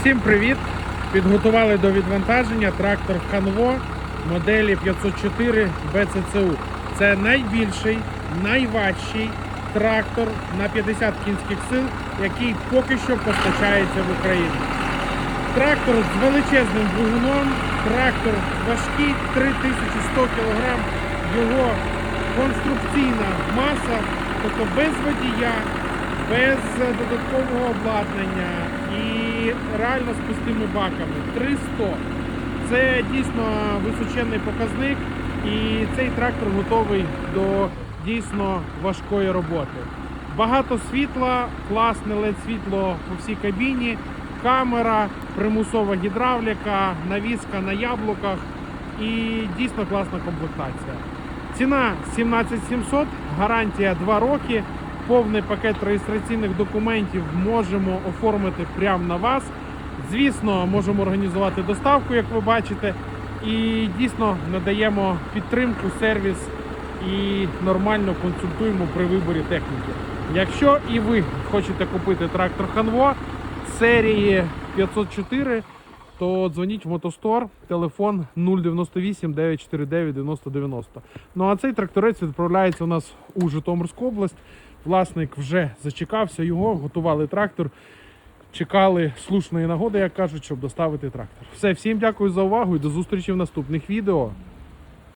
Всім привіт! Підготували до відвантаження трактор Ханво моделі 504 БЦЦУ. Це найбільший, найважчий трактор на 50 кінських сил, який поки що постачається в Україну. Трактор з величезним двигуном, трактор важкий, 3100 кг, його конструкційна маса, тобто без водія, без додаткового обладнання і реально з пустими баками. 300. Це дійсно височенний показник, і цей трактор готовий до дійсно важкої роботи. Багато світла, класне led світло по всій кабіні, камера, примусова гідравліка, навіска на яблуках і дійсно класна комплектація. Ціна 17700, гарантія 2 роки. Повний пакет реєстраційних документів можемо оформити прямо на вас. Звісно, можемо організувати доставку, як ви бачите, і дійсно надаємо підтримку, сервіс і нормально консультуємо при виборі техніки. Якщо і ви хочете купити трактор Ханво серії 504, то дзвоніть в Мотостор, телефон 098 949 9090. Ну а цей тракторець відправляється у нас у Житомирську область. Власник вже зачекався його, готували трактор, чекали слушної нагоди, як кажуть, щоб доставити трактор. Все, всім дякую за увагу і до зустрічі в наступних відео.